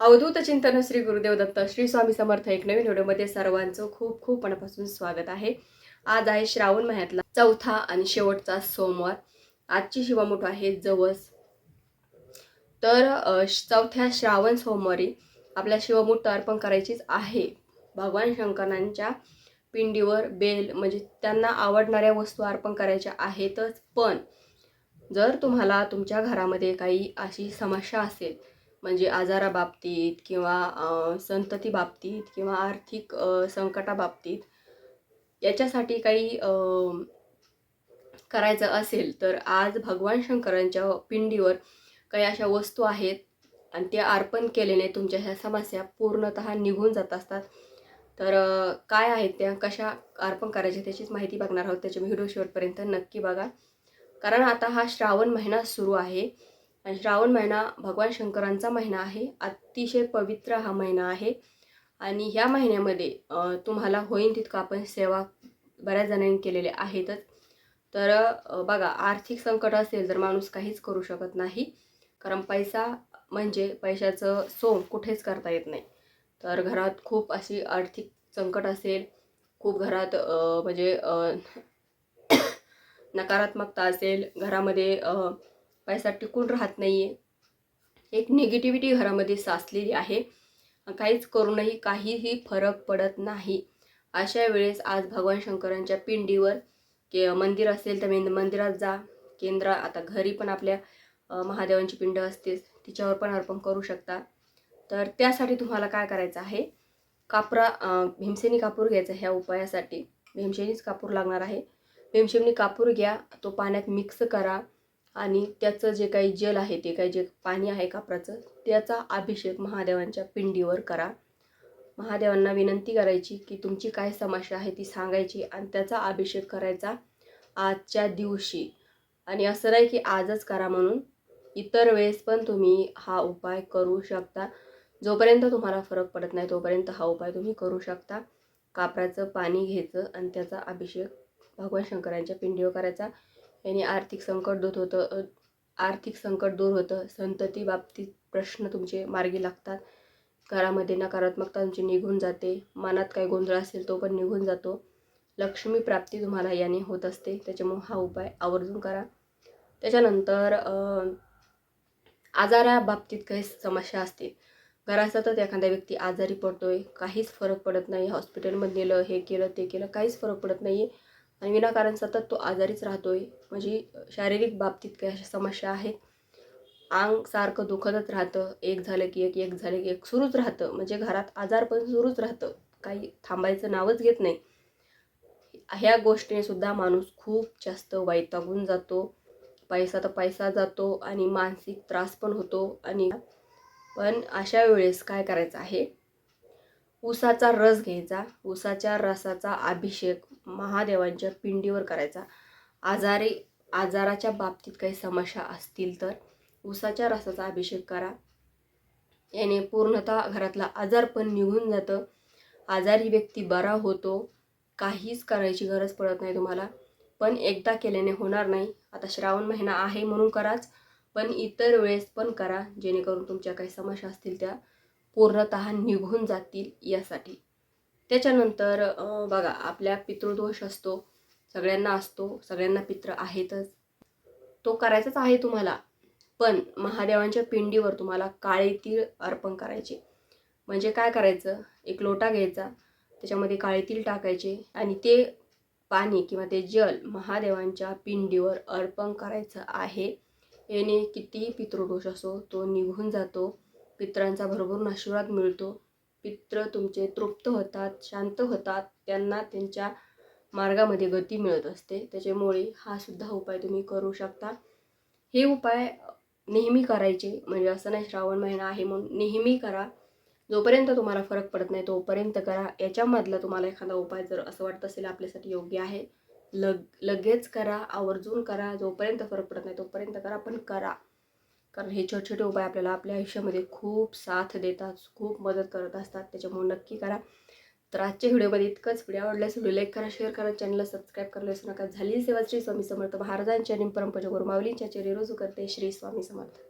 अवधूत चिंतन श्री गुरुदेव दत्त श्री स्वामी समर्थ एक नवीन व्हिडिओमध्ये सर्वांचं खूप खूप मनापासून स्वागत आहे. आज आहे श्रावण महिन्यातला चौथा आणि शेवटचा सोमवार. आजची शिवमुठ आहे जवस. तर चौथ्या श्रावण सोमवारी आपल्या शिवमुठ अर्पण करायचीच आहे. भगवान शंकरांच्या पिंडीवर बेल म्हणजे त्यांना आवडणाऱ्या वस्तू अर्पण करायच्या आहेतच. पण जर तुम्हाला तुमच्या घरामध्ये काही अशी समस्या असेल म्हणजे आजाराबाबतीत किंवा संततीबाबतीत संतती बाबतीत किंवा आर्थिक संकटाबाबतीत याच्यासाठी काही करायचं असेल तर आज भगवान शंकरांच्या पिंडीवर काही अशा वस्तू आहेत आणि त्या अर्पण केल्याने तुमच्या ह्या समस्या पूर्णत निघून जात असतात. तर काय आहेत त्या? कशा अर्पण करायच्या त्याचीच माहिती बघणार आहोत. त्याच्या व्हिडिओ शेवटपर्यंत नक्की बघा. कारण आता हा श्रावण महिना सुरू आहे. आणि श्रावण महिना भगवान शंकरांचा महिना आहे. अतिशय पवित्र हा महिना आहे. आणि ह्या महिन्यामध्ये तुम्हाला होईन तितकं आपण सेवा बऱ्याच जणांनी केलेले आहेतच. तर बघा आर्थिक संकट असेल तर माणूस काहीच करू शकत नाही. कारण पैसा म्हणजे पैशाचं सोंग कुठेच करता येत नाही. तर घरात खूप अशी आर्थिक संकट असेल. खूप घरात म्हणजे नकारात्मकता असेल. घरामध्ये पैसा टिकून राहत नाही आहे एक निगेटिव्हिटी घरामध्ये साचलेली आहे. काहीच करूनही काहीही फरक पडत नाही. अशा वेळेस आज भगवान शंकरांच्या पिंडीवर के मंदिर असेल तर मेन- मंदिरात जा. केंद्र आता घरी पण आपल्या महादेवांची पिंड असतेच तिच्यावर पण अर्पण करू शकता. तर त्यासाठी तुम्हाला काय करायचं आहे? कापरा भीमसेनी कापूर घ्यायचा ह्या उपायासाठी. भीमसेनीच कापूर लागणार आहे. भीमसेनी कापूर घ्या तो पाण्यात मिक्स करा. आणि त्याचं जे काही जल आहे ते काही जे पाणी आहे कापराचं त्याचा अभिषेक महादेवांच्या पिंडीवर करा. महादेवांना विनंती करायची की तुमची काय समस्या आहे ती सांगायची आणि त्याचा अभिषेक करायचा आजच्या दिवशी. आणि असं नाही की आजच करा म्हणून इतर वेळेस पण तुम्ही हा उपाय करू शकता. जोपर्यंत तुम्हाला फरक पडत नाही तोपर्यंत हा उपाय तुम्ही करू शकता. कापराचं पाणी घ्यायचं आणि त्याचा अभिषेक भगवान शंकरांच्या पिंडीवर करायचा. याने आर्थिक संकट दूर होतं आर्थिक संकट दूर होतं. संतती बाबतीत प्रश्न तुमचे मार्गी लागतात. घरामध्ये नकारात्मकता तुमची निघून जाते. मनात काही गोंधळ असेल तो पण निघून जातो. लक्ष्मी प्राप्ती तुम्हाला याने होत असते. त्याच्यामुळे हा उपाय आवर्जून करा. त्याच्यानंतर आजाराबाबतीत काही समस्या असतील. घरात सतत एखादा व्यक्ती आजारी पडतोय. काहीच फरक पडत नाही. हॉस्पिटलमध्ये नेलं हे केलं ते केलं काहीच फरक पडत नाही आहे आणि विनाकारण सतत तो आजारीच राहतोय. म्हणजे शारीरिक बाबतीत काही अशा समस्या आहेत. अंग सारखं दुखतच राहतं. एक झालं की एक एक झालं की एक. सुरूच राहतं. म्हणजे घरात आजार पण सुरूच राहतं. काही थांबायचं नावच घेत नाही. ह्या गोष्टीने सुद्धा माणूस खूप जास्त वैतागून जातो. पैसा तर पैसा जातो आणि मानसिक त्रास पण होतो. आणि पण अशा वेळेस काय करायचं आहे? ऊसाचा रस घ्यायचा ऊसाच्या रसाचा अभिषेक महादेवांच्या पिंडीवर करायचा. आजारी आजाराच्या बाबतीत काही समस्या असतील तर ऊसाच्या रसाचा अभिषेक करा. याने पूर्णतः घरातला आजार पण निघून जातं. आजारी व्यक्ती बरा होतो. काहीच करायची गरज पडत नाही तुम्हाला. पण एकदा केल्याने होणार नाही. आता श्रावण महिना आहे म्हणून कराच. पण इतर वेळेस पण करा जेणेकरून तुमच्या काही समस्या असतील त्या. पूर्णत निघून जातील यासाठी. त्याच्यानंतर बघा आपल्या पितृदोष असतो सगळ्यांना असतो सगळ्यांना पित्र आहेतच. तो करायचाच आहे तुम्हाला पण महादेवांच्या पिंडीवर तुम्हाला काळे तीळ अर्पण करायचे. म्हणजे काय करायचं? एक लोटा घ्यायचा त्याच्यामध्ये काळे तीळ टाकायचे आणि ते पाणी किंवा ते जल महादेवांच्या पिंडीवर अर्पण करायचं आहे. याने कितीही पितृदोष असो तो निघून जातो. पित्रांचा भरभरून आशीर्वाद मिळतो. पित्र तुमचे तृप्त होतात शांत होतात. त्यांना त्यांच्या मार्गामध्ये गती मिळत असते. त्याच्यामुळे हा सुद्धा उपाय तुम्ही करू शकता. हे उपाय नेहमी करायचे. म्हणजे असं नाही श्रावण महिना आहे म्हणून नेहमी करा. जोपर्यंत तुम्हाला फरक पडत नाही तोपर्यंत करा. याच्यामधला तुम्हाला एखादा उपाय जर असं वाटत असेल आपल्यासाठी योग्य आहे लग लगेच करा. आवर्जून करा. जोपर्यंत फरक पडत नाही तोपर्यंत करा. पण करा. कारण हे छोटे छोटे उपाय आपल्याला आपल्या आयुष्यामध्ये खूप साथ देतात खूप मदत करत असतात. त्याच्यामुळे नक्की करा. तर आजच्या व्हिडिओमध्ये इतकंच. व्हिडिओ आवडल्यास व्हिडिओ लाईक करा शेअर करा चॅनलला सबस्क्राईब करायला विसरू नका. झाली सेवा श्री स्वामी समर्थ. महाराजांच्या आणि माऊलींच्या चेरी रोजू करते श्री स्वामी समर्थ.